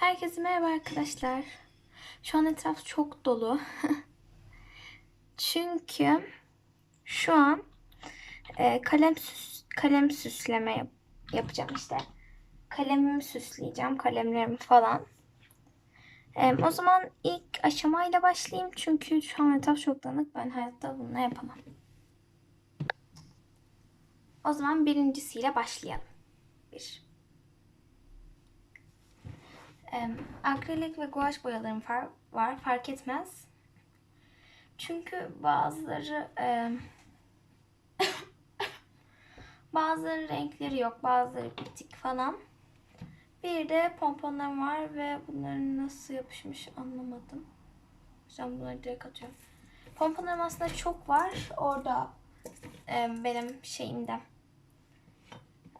Herkese merhaba arkadaşlar. Şu an etraf çok dolu. Çünkü şu an e, kalem süs, kalem süsleme yap- yapacağım işte. Kalemimi süsleyeceğim, kalemlerimi falan. E, o zaman ilk aşamayla başlayayım çünkü şu an etraf çok dağınık. Ben hayatta bunu yapamam. O zaman birincisiyle başlayalım. Bir. Akrilik ve guaj boyalarım var. Fark etmez. Çünkü bazıları bazıları renkleri yok. Bazıları bitik falan. Bir de pomponlarım var ve bunların nasıl yapışmış anlamadım. O bunları direkt atıyorum. Pomponlarım aslında çok var. Orada benim şeyimde.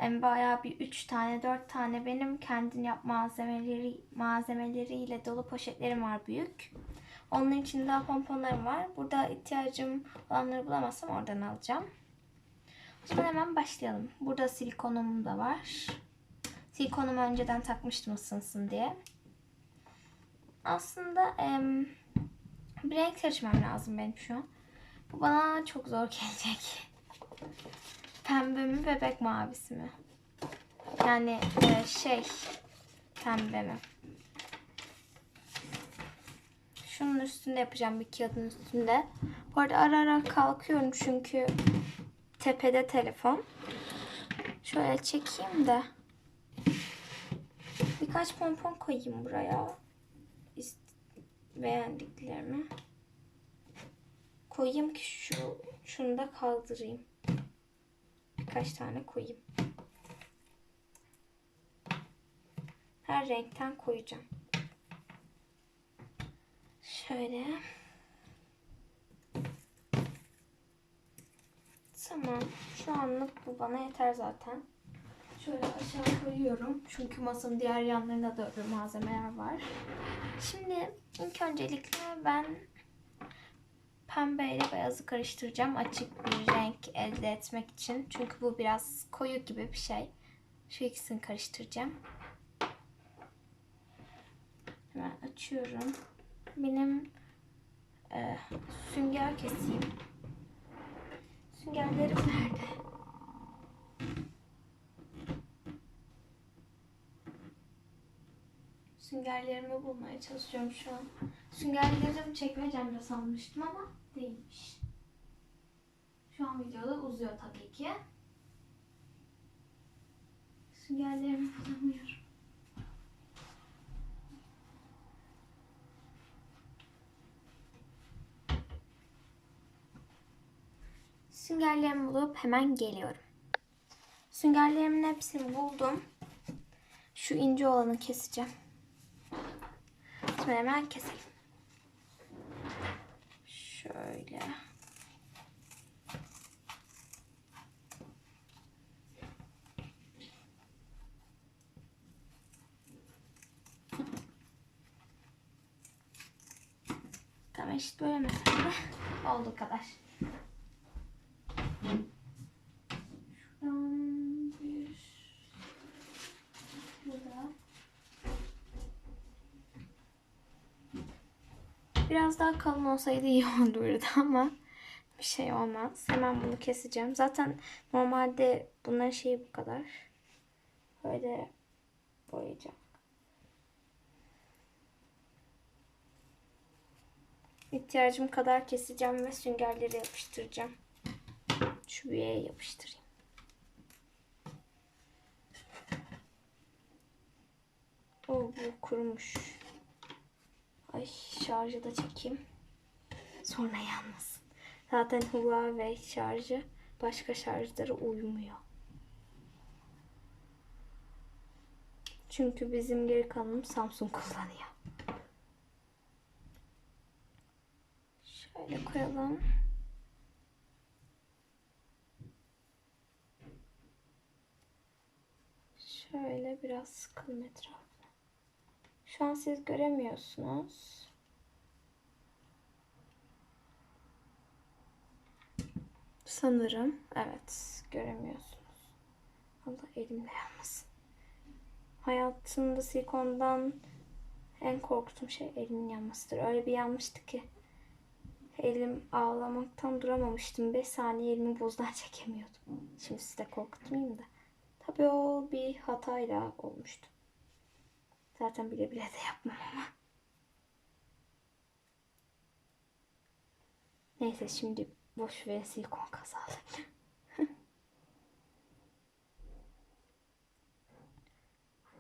Em, bayağı bir üç tane, dört tane benim kendin yap malzemeleri malzemeleriyle dolu poşetlerim var büyük. Onun için daha pomponlarım var. Burada ihtiyacım olanları bulamazsam oradan alacağım. Zaman hemen başlayalım. Burada silikonum da var. Silikonumu önceden takmıştım ısınsın diye. Aslında em, bir renk seçmem lazım benim şu an. Bu bana çok zor gelecek. Pembe mi bebek mavisi mi? Yani e, şey pembe mi? Şunun üstünde yapacağım bir kağıdın üstünde. Bu arada ara ara kalkıyorum çünkü tepede telefon. Şöyle çekeyim de. Birkaç pompon koyayım buraya. Beğendiklerimi. Koyayım ki şu şunu da kaldırayım birkaç tane koyayım. Her renkten koyacağım. Şöyle. Tamam. Şu anlık bu bana yeter zaten. Şöyle aşağı koyuyorum. Çünkü masanın diğer yanlarında da malzemeler var. Şimdi ilk öncelikle ben pembe ile beyazı karıştıracağım açık bir renk elde etmek için. Çünkü bu biraz koyu gibi bir şey. Şu ikisini karıştıracağım. Hemen açıyorum. Benim e, sünger keseyim. Süngerlerim nerede? Süngerlerimi bulmaya çalışıyorum şu an. Süngerlerim çekmecemde sanmıştım ama değilmiş. Şu an videoda uzuyor tabii ki. Süngerlerimi bulamıyorum. Süngerlerimi bulup hemen geliyorum. Süngerlerimin hepsini buldum. Şu ince olanı keseceğim. Şimdi hemen keselim. Şöyle. Tamam eşit böyle mesela olduğu kadar. Şuradan bir burada Biraz daha kalın olsaydı iyi olurdu ama bir şey olmaz. Hemen bunu keseceğim. Zaten normalde bunların şeyi bu kadar. Böyle boyayacağım. İhtiyacım kadar keseceğim ve süngerleri yapıştıracağım. Şu büyüğe yapıştırayım. O bu kurumuş. Ay şarjı da çekeyim. Sonra yanmasın. Zaten Huawei şarjı başka şarjlara uymuyor. Çünkü bizim geri kalanım Samsung kullanıyor. Şöyle koyalım. Şöyle biraz sıkalım etrafına. Şu an siz göremiyorsunuz. Sanırım. Evet. Göremiyorsunuz. Allah elimle yanmasın. Hayatımda silikondan En korktuğum şey elimin yanmasıdır. Öyle bir yanmıştı ki elim ağlamaktan duramamıştım. 5 saniye elimi buzdan çekemiyordum. Şimdi size korkutmayayım da. Tabii o bir hatayla olmuştu. Zaten bile bile de yapmam ama. Neyse şimdi boş ver silikon kazalı.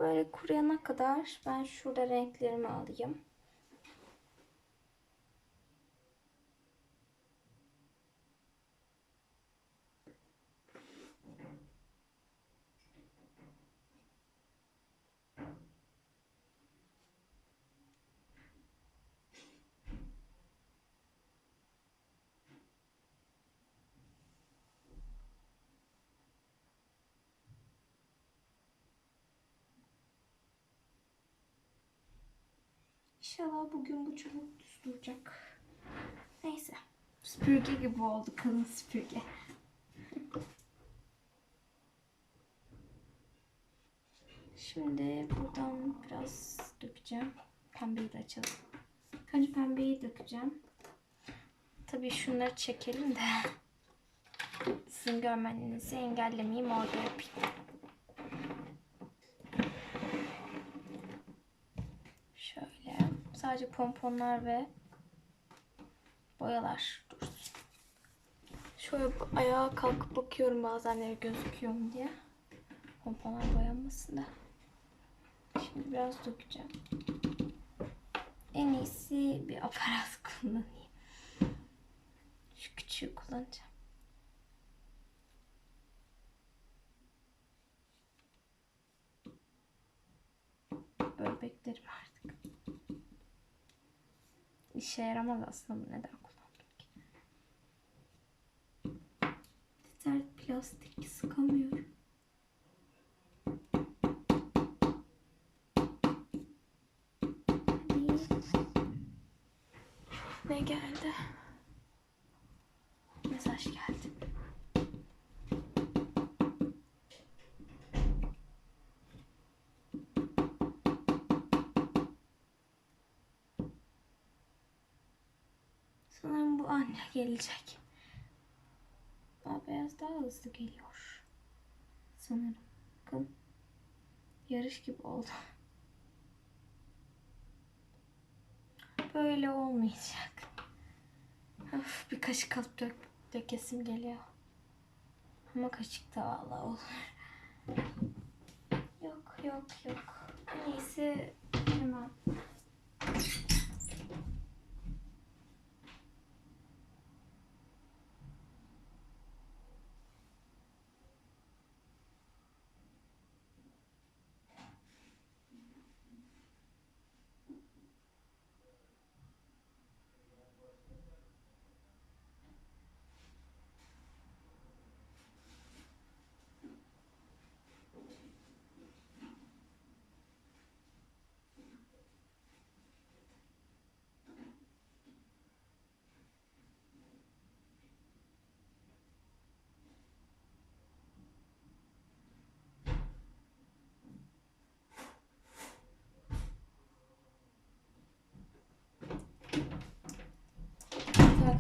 Böyle kuruyana kadar ben şurada renklerimi alayım. İnşallah bugün bu çubuk düz duracak. Neyse. Süpürge gibi oldu kalın süpürge. Şimdi buradan biraz dökeceğim. Pembeyi de açalım. Önce pembeyi dökeceğim. Tabii şunları çekelim de sizin görmenizi engellemeyeyim orada yapayım. Şöyle sadece pomponlar ve boyalar dursun. Şöyle ayağa kalkıp bakıyorum bazenleri gözüküyor mu diye. Pomponlar boyanmasın da. Şimdi biraz dökeceğim. En iyisi bir aparat kullanayım. Şu küçüğü kullanacağım. Böyle beklerim artık. İşe yaramaz aslında bu neden kullandım ki? Sert plastik sıkamıyorum. Ne geldi? Mesaj geldi. Sanırım bu anne gelecek. Daha beyaz daha hızlı geliyor. Sanırım. Bakın. Yarış gibi oldu. Böyle olmayacak. Of, bir kaşık alıp dök, dökesim geliyor. Ama kaşık da valla olur. Yok yok yok. En iyisi hemen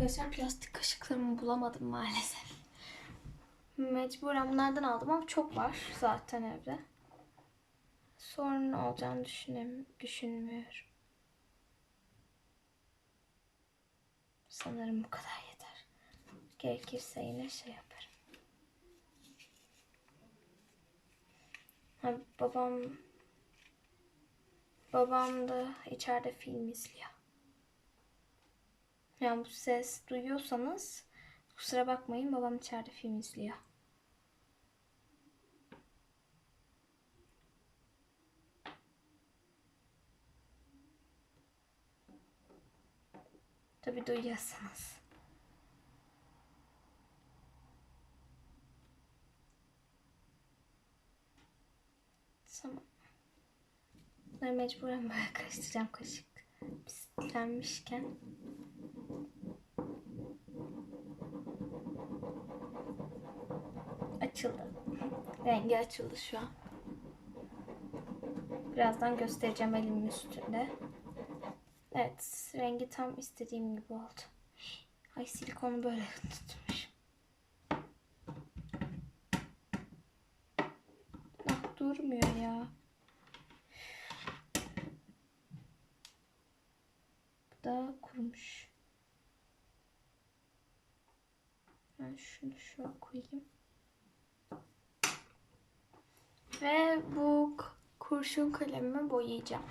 Arkadaşlar plastik kaşıklarımı bulamadım maalesef. Mecburen bunlardan aldım ama çok var zaten evde. Sorun olacağını düşünem düşünmüyorum. Sanırım bu kadar yeter. Gerekirse yine şey yaparım. Ha, babam babam da içeride film izliyor. Yani bu ses duyuyorsanız kusura bakmayın babam içeride film izliyor. Tabi duyuyorsanız. Tamam. Bunları mecburen böyle karıştıracağım kaşık. Pislenmişken. Açıldı. Rengi açıldı şu an. Birazdan göstereceğim elimin üstünde. Evet rengi tam istediğim gibi oldu. Ay silikonu böyle tutmuş. Ah durmuyor ya. Bu da kurumuş. Ben şunu şöyle koyayım. Ve bu kurşun kalemimi boyayacağım.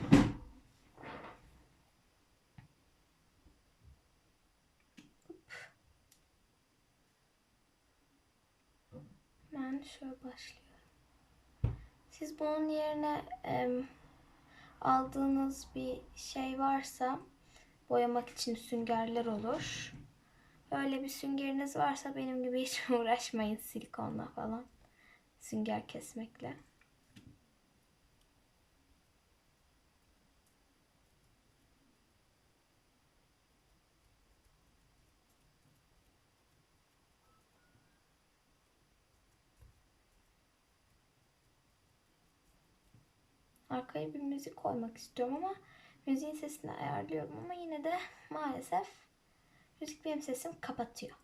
Ben şöyle başlıyorum. Siz bunun yerine em, aldığınız bir şey varsa boyamak için süngerler olur. Öyle bir süngeriniz varsa benim gibi hiç uğraşmayın silikonla falan. Sünger kesmekle. Arkaya bir müzik koymak istiyorum ama müziğin sesini ayarlıyorum ama yine de maalesef müzik benim sesimi kapatıyor.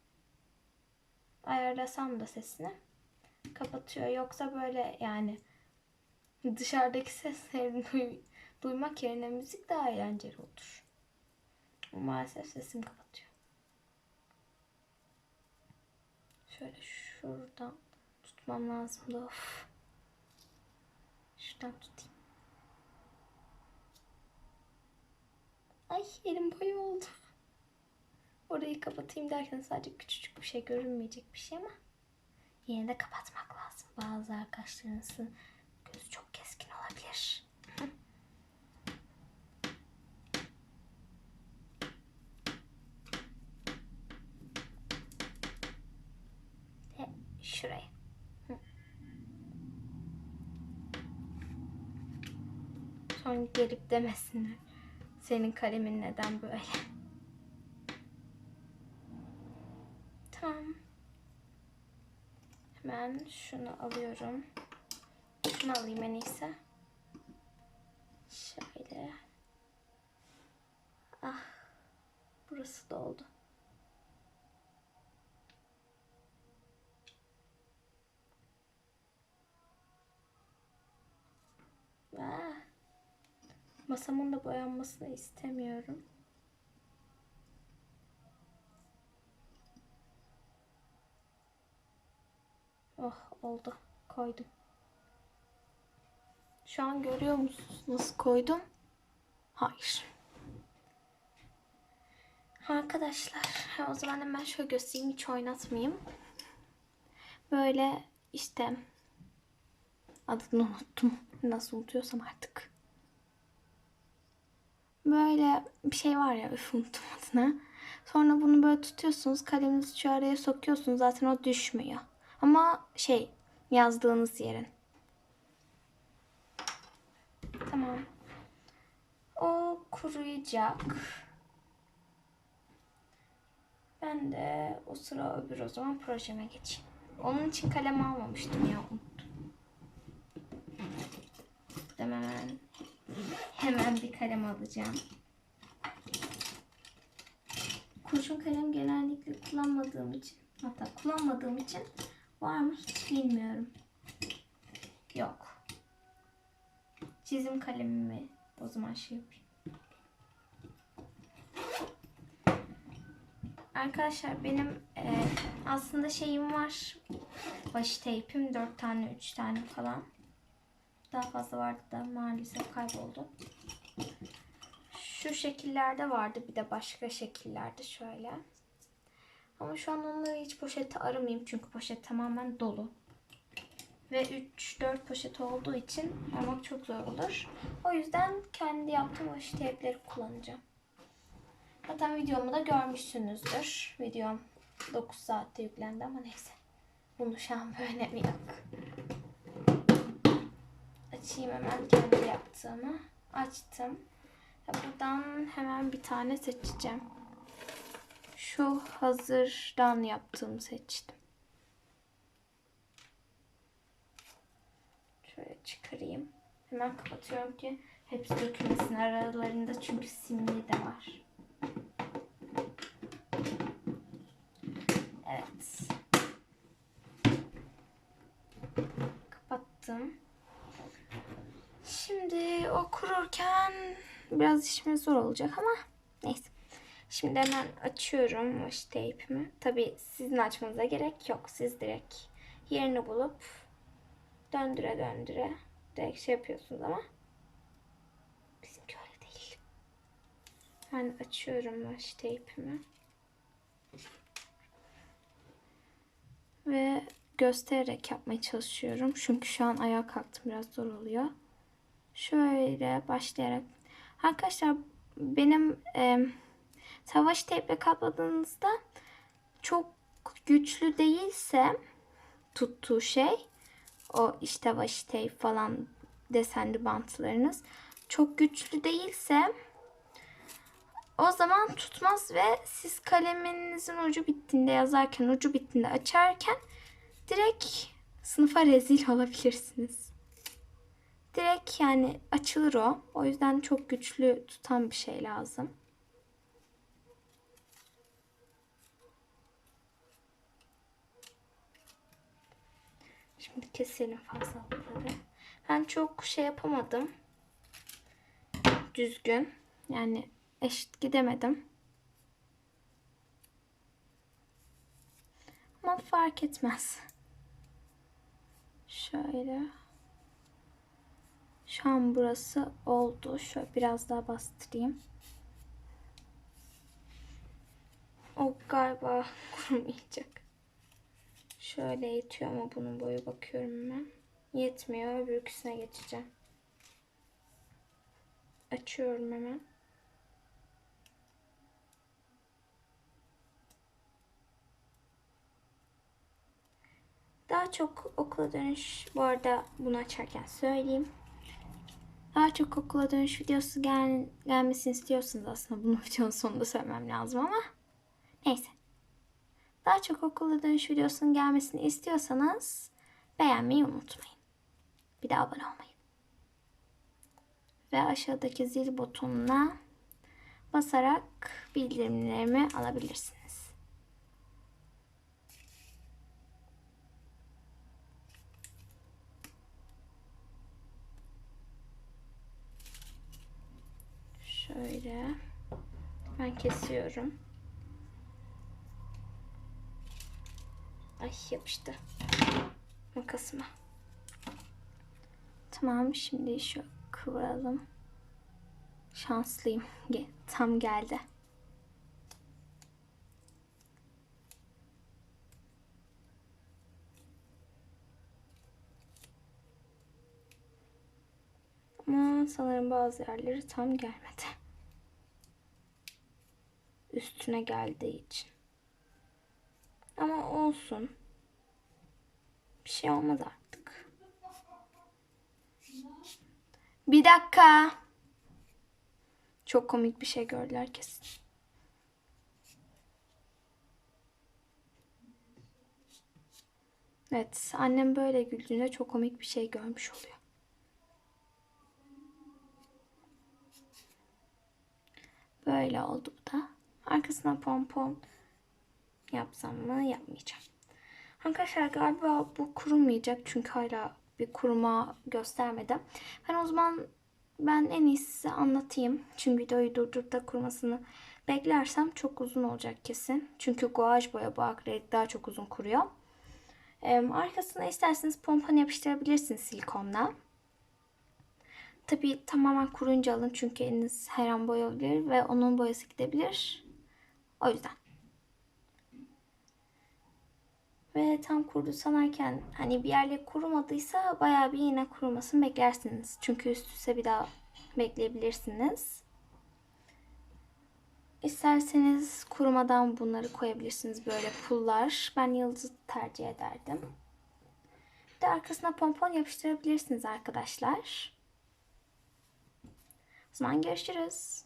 Ayarlasam da sesini kapatıyor. Yoksa böyle yani dışarıdaki sesleri duy- duymak yerine müzik daha eğlenceli olur. Maalesef sesim kapatıyor. Şöyle şuradan tutmam lazım da of. Şuradan tutayım. Elim boya oldu. Orayı kapatayım derken sadece küçücük bir şey görünmeyecek bir şey ama yine de kapatmak lazım. Bazı arkadaşlarınızın gözü çok keskin olabilir. Ve şuraya. Sonra gelip demesinler. Senin kalemin neden böyle? Tamam. Hemen şunu alıyorum. Şunu alayım en iyisi. Şöyle. Ah. Burası doldu. Ah. Masamın da boyanmasını istemiyorum. Oh oldu. Koydum. Şu an görüyor musunuz nasıl koydum? Hayır. Arkadaşlar o zaman hemen şöyle göstereyim hiç oynatmayayım. Böyle işte adını unuttum. Nasıl unutuyorsam artık. Böyle bir şey var ya üf unuttum adını. Sonra bunu böyle tutuyorsunuz. Kaleminizi şu araya sokuyorsunuz. Zaten o düşmüyor. Ama şey yazdığınız yerin. Tamam. O kuruyacak. Ben de o sıra öbür o zaman projeme geçeyim. Onun için kalem almamıştım ya unuttum. Hemen hemen bir kalem alacağım. Kurşun kalem genellikle kullanmadığım için hatta kullanmadığım için var mı hiç bilmiyorum. Yok. Çizim kalemimi o zaman şey yapayım. Arkadaşlar benim e, aslında şeyim var. Baş teypim 4 tane 3 tane falan. Daha fazla vardı da maalesef kayboldu. Şu şekillerde vardı bir de başka şekillerde şöyle. Ama şu an onları hiç poşete aramayayım çünkü poşet tamamen dolu. Ve 3-4 poşet olduğu için aramak çok zor olur. O yüzden kendi yaptığım aşı teypleri kullanacağım. Zaten videomu da görmüşsünüzdür. Videom 9 saatte yüklendi ama neyse. Bunu şu an bir önemi yok. Açayım hemen kendi yaptığımı. Açtım. Buradan hemen bir tane seçeceğim. Şu hazırdan yaptığımı seçtim. Şöyle çıkarayım. Hemen kapatıyorum ki hepsi dökülmesin aralarında çünkü simli de var. Evet. Kapattım. Şimdi o kururken biraz işimiz zor olacak ama neyse. Şimdi hemen açıyorum washi tape'imi. Tabi sizin açmanıza gerek yok. Siz direkt yerini bulup döndüre döndüre direkt şey yapıyorsunuz ama bizimki öyle değil. Ben açıyorum washi tape'imi. Ve göstererek yapmaya çalışıyorum. Çünkü şu an ayağa kalktım biraz zor oluyor. Şöyle başlayarak. Arkadaşlar benim e, savaş teple kapladığınızda çok güçlü değilse tuttuğu şey o işte washi tape falan desenli bantlarınız çok güçlü değilse o zaman tutmaz ve siz kaleminizin ucu bittiğinde yazarken ucu bittiğinde açarken direkt sınıfa rezil olabilirsiniz. Direkt yani açılır o. O yüzden çok güçlü tutan bir şey lazım. Şimdi keselim fazlalıkları. Ben çok şey yapamadım. Düzgün. Yani eşit gidemedim. Ama fark etmez. Şöyle. Şu an burası oldu. Şöyle biraz daha bastırayım. O galiba kurumayacak. Şöyle yetiyor ama bunun boyu bakıyorum hemen. Yetmiyor. Öbürküsüne geçeceğim. Açıyorum hemen. Daha çok okula dönüş, bu arada bunu açarken söyleyeyim. Daha çok okula dönüş videosu gel, gelmesini istiyorsanız aslında bunu videonun sonunda söylemem lazım ama neyse. Daha çok okula dönüş videosunun gelmesini istiyorsanız beğenmeyi unutmayın. Bir de abone olmayı. Ve aşağıdaki zil butonuna basarak bildirimlerimi alabilirsiniz. Şöyle ben kesiyorum. Ay yapıştı makasıma. Tamam şimdi şu kıvıralım. Şanslıyım. Tam geldi. Ama sanırım bazı yerleri tam gelmedi. Üstüne geldiği için. Ama olsun. Bir şey olmaz artık. Bir dakika. Çok komik bir şey gördüler kesin. Evet, annem böyle güldüğünde çok komik bir şey görmüş oluyor. Böyle oldu bu da. Arkasına pompon yapsam mı yapmayacağım. Arkadaşlar galiba bu kurumayacak çünkü hala bir kuruma göstermedi. Ben o zaman ben en iyisi anlatayım. Çünkü videoyu durdurup da kurumasını beklersem çok uzun olacak kesin. Çünkü guaj boya bu akrilik daha çok uzun kuruyor. Ee, arkasına isterseniz pompon yapıştırabilirsiniz silikonla. Tabi tamamen kurunca alın çünkü eliniz her an boyayabilir ve onun boyası gidebilir. O yüzden. Ve tam kurdu sanarken hani bir yerle kurumadıysa bayağı bir yine kurumasını beklersiniz. Çünkü üst üste bir daha bekleyebilirsiniz. İsterseniz kurumadan bunları koyabilirsiniz böyle pullar. Ben yıldız tercih ederdim. Bir de arkasına pompon yapıştırabilirsiniz arkadaşlar. O zaman görüşürüz.